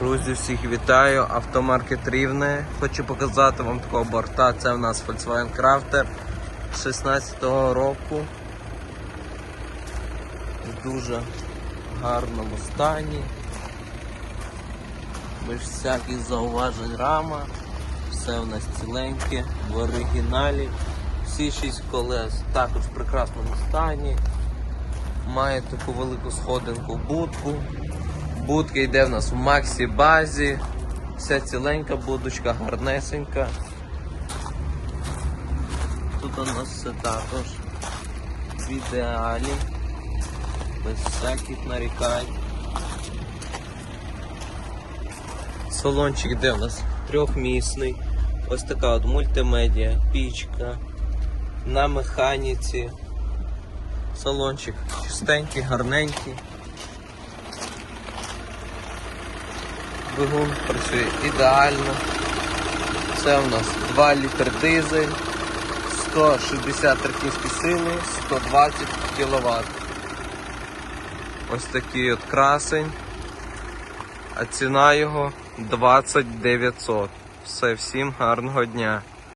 Друзі, всіх вітаю. Автомаркет Рівне. Хочу показати вам такого борта. Це у нас Volkswagen Crafter 16-го року. В дуже гарному стані. Без всяких зауважень рама. Все у нас ціленьке, в оригіналі. Всі шість колес також в прекрасному стані. Має таку велику сходинку будку. Будка йде в нас в Максі базі. Вся ціленька будочка, гарнесенька. Тут у нас все також в ідеалі. Без всяких нарікань. Салончик йде у нас трьохмісний. Ось така от мультимедіа, пічка на механіці. Салончик чистенький, гарненький. Двигун працює ідеально. Це у нас 2 літр дизель, 160 кінські сили, 120 кВт. Ось такий от красень. А ціна його 2900. Все, всім гарного дня.